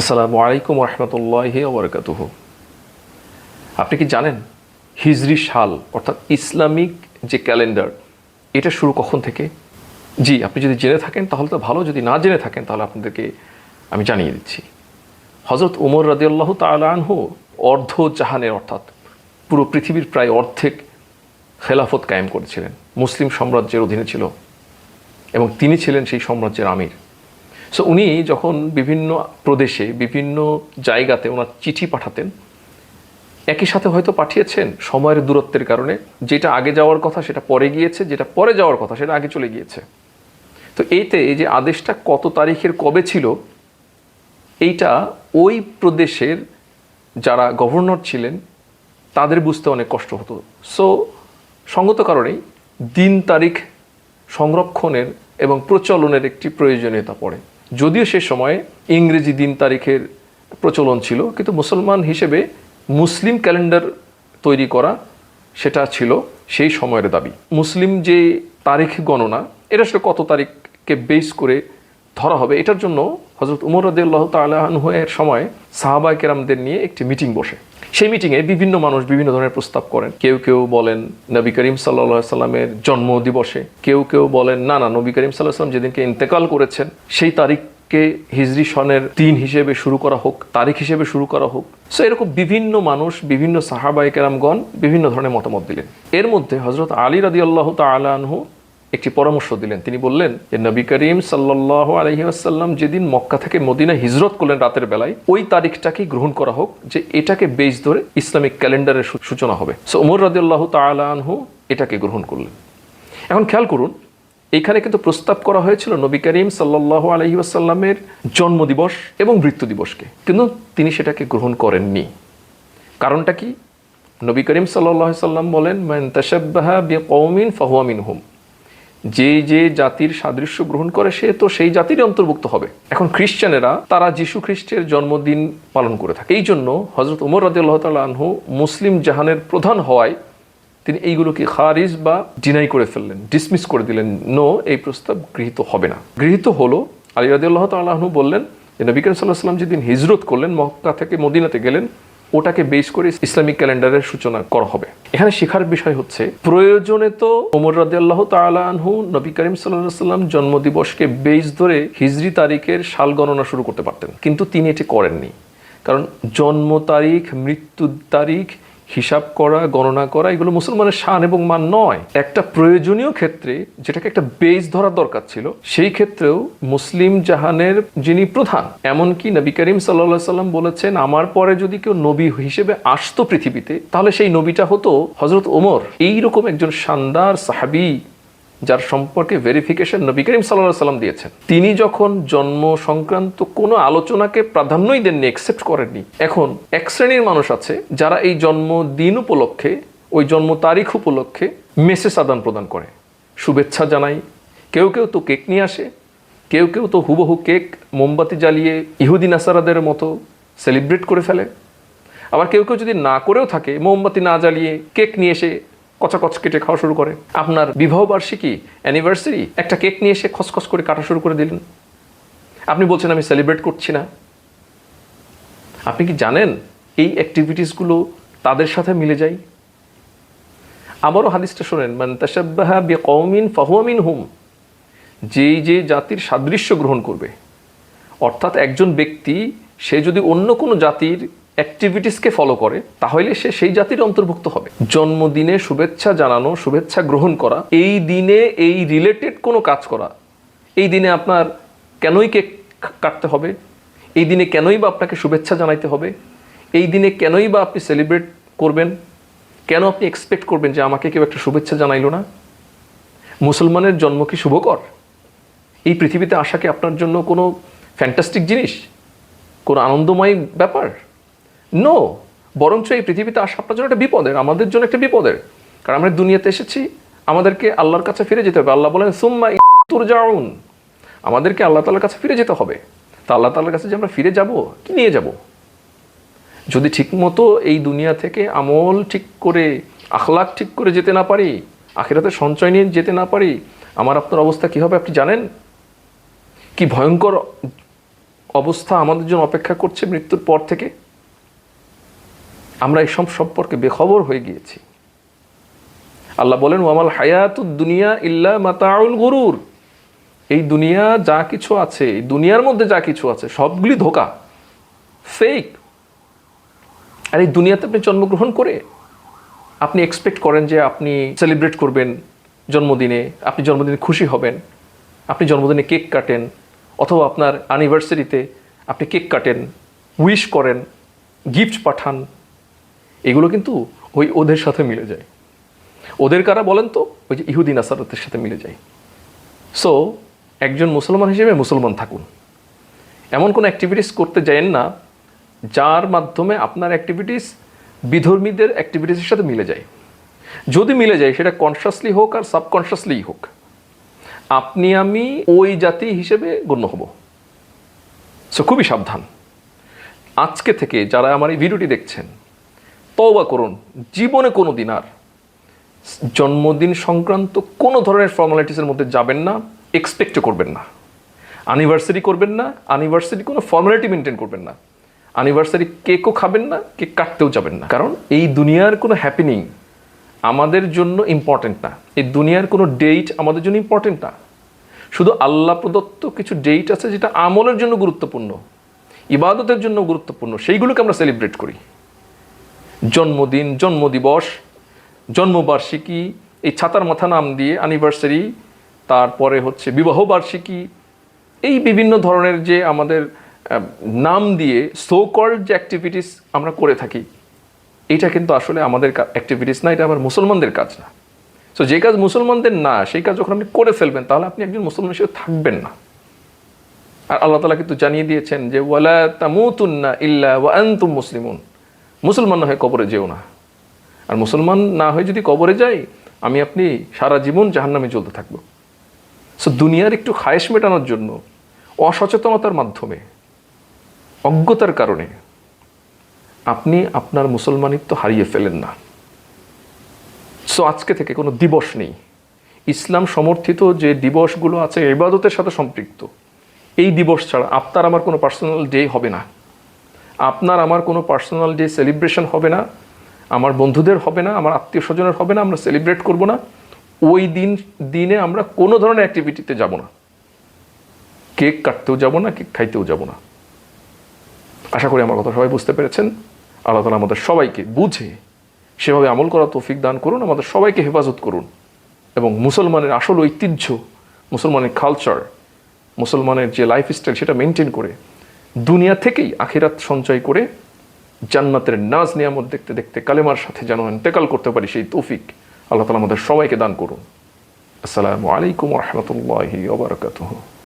আসসালামু আলাইকুম রহমতুল্লাহি ওবরকাতুহ আপনি কি জানেন হিজরি সাল, অর্থাৎ ইসলামিক যে ক্যালেন্ডার, এটা শুরু কখন থেকে? জি, আপনি যদি জেনে থাকেন, তাহলে তো ভালো। যদি না জেনে থাকেন, তাহলে আপনাদেরকে আমি জানিয়ে দিচ্ছি। হজরত উমর রাদিয়াল্লাহু তাআলা আনহু অর্ধ জাহানের অর্থাৎ পুরো পৃথিবীর প্রায় অর্ধেক খেলাফত কায়েম করেছিলেন। মুসলিম সাম্রাজ্যের অধীনে ছিল এবং তিনি ছিলেন সেই সাম্রাজ্যের আমির। সো উনি যখন বিভিন্ন প্রদেশে, বিভিন্ন জায়গাতে ওনার চিঠি পাঠাতেন, একই সাথে হয়তো পাঠিয়েছেন সময়ের দূরত্বের কারণে, যেটা আগে যাওয়ার কথা সেটা পরে গিয়েছে, যেটা পরে যাওয়ার কথা সেটা আগে চলে গিয়েছে। তো এইতে এই যে আদেশটা কত তারিখের কবে ছিল, এইটা ওই প্রদেশের যারা গভর্নর ছিলেন, তাদের বুঝতে অনেক কষ্ট হতো। সো সঙ্গত কারণেই দিন তারিখ সংরক্ষণের এবং প্রচলনের একটি প্রয়োজনীয়তা পড়ে। যদিও সে সময়ে ইংরেজি দিন তারিখের প্রচলন ছিল, কিন্তু মুসলমান হিসেবে মুসলিম ক্যালেন্ডার তৈরি করা সেটা ছিল সেই সময়ের দাবি। মুসলিম যে তারিখ গণনা, এটা আসলে কত তারিখকে বেস করে ধরা হবে, এটার জন্য হজরত উমর রদুল্লাহ তালাহের সময় সাহাবাই কেরামদের নিয়ে একটি মিটিং বসে। সেই মিটিংয়ে বিভিন্ন মানুষ বিভিন্ন ধরনের প্রস্তাব করেন। কেউ কেউ বলেন নবী করিম সাল্লা সাল্লামের জন্ম দিবসে। কেউ কেউ বলেন, না না, নবী করিম সাল্লাহ সাল্লাম যেদিনকে ইন্তেকাল করেছেন, সেই তারিখকে হিজরি সনের দিন হিসেবে শুরু করা হোক, তারিখ হিসেবে শুরু করা হোক। সো এরকম বিভিন্ন মানুষ, বিভিন্ন সাহাবাই কেরামগণ বিভিন্ন ধরনের মতামত দিলেন। এর মধ্যে হজরত আলী রাদি আল্লাহ তালাহু একটি পরামর্শ দিলেন। তিনি বললেন যে, নবী করিম সাল্লাহ আলহি আসাল্লাম যেদিন মক্কা থেকে মদিনা হিজরত করলেন রাতের বেলায়, ওই তারিখটাকে গ্রহণ করা হোক যে এটাকে বেশ ধরে ইসলামিক ক্যালেন্ডারের সূচনা হবে। সো উমর রাদিয়াল্লাহু তাআলাহু এটাকে গ্রহণ করলেন। এখন খেয়াল করুন, এখানে কিন্তু প্রস্তাব করা হয়েছিল নবী করিম সাল্লাহ আলহি আসাল্লামের জন্মদিবস এবং মৃত্যু দিবসকে কিন্তু তিনি সেটাকে গ্রহণ করেননি। কারণটা কি? নবী করিম সাল্লাহ সাল্লাম বলেন, মেন তাশাব্বাহা বিকৌমিন ফাহুয়া মিনহুম। যে যে জাতির সাদৃশ্য গ্রহণ করে সে তো সেই জাতিরই অন্তর্ভুক্ত হবে। এখন খ্রিস্টানেরা তারা যীশু খ্রিস্টের জন্মদিন পালন করে থাকে। এই জন্য হজরত উমর রাদিল্লাহ তাল আনহু মুসলিম জাহানের প্রধান হওয়ায় তিনি এইগুলোকে খারিজ বা ডিনাই করে ফেললেন ডিসমিস করে দিলেন। নো এই প্রস্তাব গৃহীত হবে না। গৃহীত হলো আলী রাদিল্লাহ তাল্লাহনু বললেন যে, নবী করিম সাল্লাহ সাল্লাম যেদিন হিজরত করলেন, মক্কা থেকে মদিনাতে গেলেন ওটাকে বেস করে ইসলামিক ক্যালেন্ডারের সূচনা করা হবে। এখানে শেখার বিষয় হচ্ছে, প্রয়োজনে তো ওমর রাজি আল্লাহ তালু নবী করিম সাল্লাম জন্মদিবসকে বেস ধরে হিজরি তারিখের সাল গণনা শুরু করতে পারতেন। কিন্তু তিনি এটি করেননি। কারণ জন্ম তারিখ মৃত্যুর তারিখ হিসাব করা, গণনা করা, এগুলো মুসলমানের শান এবং মান নয়। একটা প্রয়োজনীয় ক্ষেত্রে যেটাকে একটা বেজ ধরা দরকার ছিল, সেই ক্ষেত্রেও মুসলিম জাহানের যিনি প্রধান, এমনকি নবী করিম সাল্লা সাল্লাম বলেছেন, আমার পরে যদি কেউ নবী হিসেবে আসতো পৃথিবীতে, তাহলে সেই নবীটা হতো হজরত ওমর। এইরকম একজন শানদার সাহাবি যার সম্পর্কে ভেরিফিকেশন নবী করিম সাল্লাহ সাল্লাম দিয়েছেন। তিনি যখন জন্ম সংক্রান্ত কোনো আলোচনাকে প্রাধান্যই দেননি একসেপ্ট করেননি, এখন এক শ্রেণির মানুষ আছে যারা এই জন্মদিন উপলক্ষে, ওই জন্ম তারিখ উপলক্ষে মেসেজ আদান প্রদান করে। শুভেচ্ছা জানাই। কেউ কেউ তো কেক নিয়ে আসে, কেউ কেউ তো হুবহু কেক মোমবাতি জ্বালিয়ে ইহুদি নাসারাদের মতো সেলিব্রেট করে ফেলে। আবার কেউ কেউ যদি না করেও থাকে, মোমবাতি না জ্বালিয়ে কেক নিয়ে এসে কচাকচ কেটে খাওয়া শুরু করে। আপনার বিবাহ বার্ষিকী অ্যানিভার্সারি একটা কেক নিয়ে এসে খসখস করে কাটা শুরু করে দিলেন। আপনি বলছেন, আমি সেলিব্রেট করছি না। আপনি কি জানেন এই অ্যাক্টিভিটিসগুলো তাদের সাথে মিলে যায়? আবারও হাদিসটা শোনেন, মান তাশাব্বাহা বিকৌমিন ফাহুয়া মিনহুম। যেই যে জাতির সাদৃশ্য গ্রহণ করবে। অর্থাৎ একজন ব্যক্তি, সে যদি অন্য কোনো জাতির অ্যাক্টিভিটিসকে ফলো করে, তাহলে সে সেই জাতির অন্তর্ভুক্ত হবে। জন্মদিনে শুভেচ্ছা জানানো, শুভেচ্ছা গ্রহণ করা, এই দিনে এই রিলেটেড কোনো কাজ করা, এই দিনে আপনার কেনই কেক কাটতে হবে, এই দিনে কেনই বা আপনাকে শুভেচ্ছা জানাইতে হবে, এই দিনে কেনই বা আপনি সেলিব্রেট করবেন, কেন আপনি এক্সপেক্ট করবেন যে আমাকে কেউ একটা শুভেচ্ছা জানাইলো না? মুসলমানের জন্ম কি শুভকর? এই পৃথিবীতে আসা কি আপনার জন্য কোনো ফ্যান্টাস্টিক জিনিস? কোনো আনন্দময় ব্যাপার? নো বরঞ্চ এই পৃথিবীতে আসা আপনার জন্য একটা বিপদের, আমাদের জন্য একটা বিপদের। কারণ আমরা দুনিয়াতে এসেছি, আমাদেরকে আল্লাহর কাছে ফিরে যেতে হবে। আল্লাহ বলেন, সুম্মা তুরজাউন। আমাদেরকে আল্লাহ তাআলার কাছে ফিরে যেতে হবে। তা আল্লাহ তাআলার কাছে যে আমরা ফিরে যাব, কি নিয়ে যাব? যদি ঠিকমতো এই দুনিয়া থেকে আমল ঠিক করে আখলাক ঠিক করে যেতে না পারি, আখিরাতে সঞ্চয় নিয়ে যেতে না পারি, আমার আপনার অবস্থা কী হবে আপনি জানেন? কি ভয়ঙ্কর অবস্থা আমাদের জন্য অপেক্ষা করছে মৃত্যুর পর থেকে? আমরা এসব সম্পর্কে বেখবর হয়ে গিয়েছি। আল্লাহ বলেন, ওয়ামাল হায়াতুদ দুনিয়া ইল্লা মাতাউল গরুর। এই দুনিয়া যা কিছু আছে, এই দুনিয়ার মধ্যে যা কিছু আছে, সবগুলি ধোকা ফেক আর এই দুনিয়াতে আপনি জন্মগ্রহণ করে আপনি এক্সপেক্ট করেন যে আপনি সেলিব্রেট করবেন জন্মদিনে, আপনি জন্মদিনে খুশি হবেন, আপনি জন্মদিনে কেক কাটেন, অথবা আপনার অ্যানিভার্সারিতে আপনি কেক কাটেন উইশ করেন গিফট পাঠান এগুলো কিন্তু ওই ওদের সাথে মিলে যায়। ওদের কারা বলেন তো? ওই যে ইহুদি নাসারতের সাথে মিলে যায়। সো একজন মুসলমান হিসেবে মুসলমান থাকুন। এমন কোনো অ্যাক্টিভিটিস করতে যায়েন না, যার মাধ্যমে আপনার অ্যাক্টিভিটিস বিধর্মীদের অ্যাক্টিভিটিসের সাথে মিলে যায়। যদি মিলে যায়, সেটা কনসিয়াসলি হোক আর সাবকনসিয়াসলি হোক, আপনি, আমি ওই জাতি হিসেবে গণ্য হব। সো খুবই সাবধান। আজকে থেকে যারা আমার এই ভিডিওটি দেখছেন তওবা করুন। জীবনে কোনো দিন আর। জন্মদিন সংক্রান্ত কোনো ধরনের ফর্মালিটিসের মধ্যে যাবেন না এক্সপেক্টও করবেন না। অ্যানিভার্সারি করবেন না অ্যানিভার্সারি কোনো ফর্মালিটি মেনটেন করবেন না। অ্যানিভার্সারি কেকও খাবেন না কেক কাটতেও যাবেন না। কারণ এই দুনিয়ার কোনো হ্যাপেনিং আমাদের জন্য ইম্পর্টেন্ট না। এই দুনিয়ার কোনো ডেট আমাদের জন্য ইম্পর্টেন্ট না। শুধু আল্লাহ প্রদত্ত কিছু ডেট আছে যেটা আমলের জন্য গুরুত্বপূর্ণ। ইবাদতের জন্য গুরুত্বপূর্ণ। সেইগুলোকে আমরা সেলিব্রেট করি। জন্মদিন, জন্মদিবস, জন্মবার্ষিকী, এই ছাতার মাথা নাম দিয়ে অ্যানিভার্সারি তারপরে হচ্ছে বিবাহ বার্ষিকী এই বিভিন্ন ধরনের যে আমাদের নাম দিয়ে সো কল্ড যে অ্যাক্টিভিটিস আমরা করে থাকি এটা কিন্তু আসলে আমাদের অ্যাক্টিভিটিস না, এটা আমার মুসলমানদের কাজ না। সো যে কাজ মুসলমানদের না, সেই কাজ যখন আপনি করে ফেলবেন, তাহলে আপনি একজন মুসলমান হিসেবে থাকবেন না। আর আল্লাহ তালা কিন্তু জানিয়ে দিয়েছেন যে, ওয়ালা তামুতুন্না ইল্লা ওয়া আনতুম মুসলিমুন। মুসলমান না হয়ে কবরে যেও না। আর মুসলমান না হয়ে যদি কবরে যাই, আমি আপনি সারা জীবন জাহান্নামে চলতে থাকব। সো দুনিয়ার একটু খায়েশ মেটানোর জন্য, অসচেতনতার মাধ্যমে, অজ্ঞতার কারণে, আপনি আপনার মুসলমানিত্ব হারিয়ে ফেলেন না। সো আজকে থেকে কোনো দিবস নেই। ইসলাম সমর্থিত যে দিবসগুলো আছে ইবাদতের সাথে সম্পৃক্ত। এই দিবস ছাড়া আপনার আমার কোনো পার্সোনাল ডে হবে না। আপনার, আমার কোনো পার্সোনাল ডে সেলিব্রেশন হবে না, আমার বন্ধুদের হবে না, আমার আত্মীয় স্বজনের হবে না, আমরা সেলিব্রেট করব না। ওই দিন, দিনে আমরা কোনো ধরনের অ্যাক্টিভিটিতে যাব না। কেক কাটতেও যাব না, কেক খাইতেও যাব না। আশা করি আমার কথা সবাই বুঝতে পেরেছেন। আল্লাহ তালা আমাদের সবাইকে বুঝে সেভাবে আমল করা তৌফিক দান করুন, আমাদের সবাইকে হেফাজত করুন এবং মুসলমানের আসল ঐতিহ্য, মুসলমানের কালচার মুসলমানের যে লাইফস্টাইল সেটা মেনটেন করে দুনিয়া থেকেই আখিরাত সঞ্চয় করে জান্নাতের নাজ নিয়ামত দেখতে দেখতে কালেমার সাথে যেন ইন্তেকাল করতে পারি, সেই তৌফিক আল্লাহ তালা আমাদের সবাইকে দান করুন। আসসালামু আলাইকুম রহমতুল্লাহি ওবরাকাতুহ